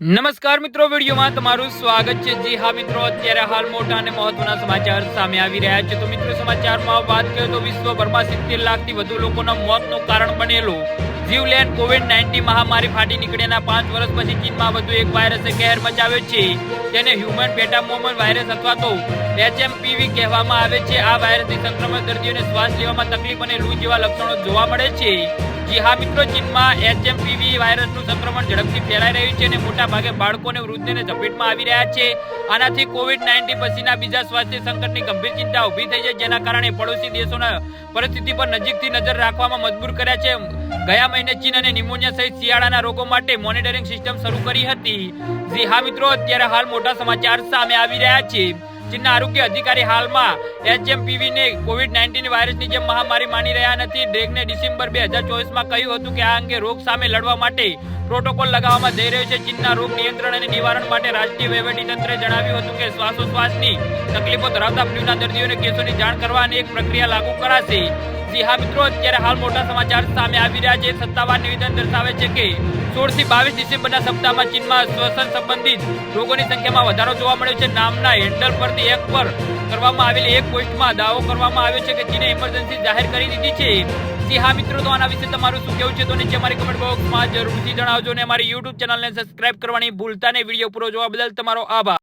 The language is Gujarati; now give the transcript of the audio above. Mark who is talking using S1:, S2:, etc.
S1: નમસ્કાર મિત્રો, વિડીયોમાં તમારું સ્વાગત છે. જી હા મિત્રો, અત્યારે હાલ મોટા અને મહત્વના સમાચાર સામે આવી રહ્યા છે. તો મિત્રો, સમાચારમાં વાત કરીએ તો વિશ્વભરમાં સિત્તેર લાખથી વધુ લોકોના મોતનું કારણ બનેલું. જીવલેન કોવિડ નાઇન્ટીન મહામારી ફાટી નીકળ્યાના પાંચ વર્ષ પછી ચીનમાં વધુ એક વાયરસે કહેર મચાવ્યો છે. તેને હ્યુમન પેટામોમન વાયરસ અથવા તો એચએમપીવી કહેવામાં આવે છે. આ વાયરસથી સંક્રમણ દર્દીઓને શ્વાસ લેવામાં તકલીફ અને લૂ જેવા લક્ષણો જોવા મળે છે. જી હા મિત્રો, ચીનમાં એચએમપીવી વાયરસનું સંક્રમણ ઝડપથી ફેલાઈ રહ્યું છે અને મોટા ભાગે બાળકો અને વૃદ્ધને ઝપેટમાં આવી રહ્યા છે. આનાથી કોવિડ નાઇન્ટીન પછીના બીજા સ્વાસ્થ્ય સંકટની ગંભીર ચિંતા ઊભી થઈ છે, જેના કારણે પડોશી દેશોના પરિસ્થિતિ પર નજીકથી નજર રાખવામાં મજબૂર કર્યા છે. ગયા મહિને ચીન અને નિમોનિયા સહિત શિયાળાના રોગો માટે મોનિટરિંગ સિસ્ટમ શરૂ કરી હતી. જી હા મિત્રો, અત્યારે હાલ મોટા સમાચાર સામે આવી રહ્યા છે. ચીનના આરોગ્ય અધિકારી હાલમાં એચએમપીવી ને કોવિડ નાઇન્ટીન વાયરસની જેમ મહામારી માની રહ્યા નથી. ડ્રેગને ડિસેમ્બર બે હજાર ચોવીસમાં કહ્યું હતું કે આ અંગે રોગ સામે લડવા માટે પ્રોટોકોલ લગાવવામાં જઈ રહ્યો છે. ચીનના રોગ નિયંત્રણ અને નિવારણ માટે રાષ્ટ્રીય વહીવટીતંત્રે જણાવ્યું હતું કે શ્વાસોશ્વાસની તકલીફો ધરાવતા ફ્લૂના દર્દીઓને કેસોની જાણ કરવા અને એક પ્રક્રિયા લાગુ કરાશે. જી હા મિત્રો, અત્યારે હાલ મોટા સમાચાર સામે આવી રહ્યા છે. સત્તાવાર નિવેદન દર્શાવે છે કે સોળથી બાવીસ ડિસેમ્બરના સપ્તાહમાં ચીનમાં શ્વસન સંબંધિત રોગોની સંખ્યામાં વધારો જોવા મળ્યો છે. નામના હેન્ડલ પરથી એક પર કરવામાં આવેલી એક પોસ્ટમાં દાવો કરવામાં આવ્યો છે કે ચીને ઇમરજન્સી જાહેર કરી દીધી છે. જી હા મિત્રો, તો આના વિશે તમારું શું કેવું છે? તો નીચે અમારી કમેન્ટ બોક્સમાં જરૂરથી જણાવજો અને અમારી યુટ્યુબ ચેનલને સબસ્ક્રાઇબ કરવાની ભૂલતા નહીં. વીડિયો પૂરો જોવા બદલ તમારો આભાર.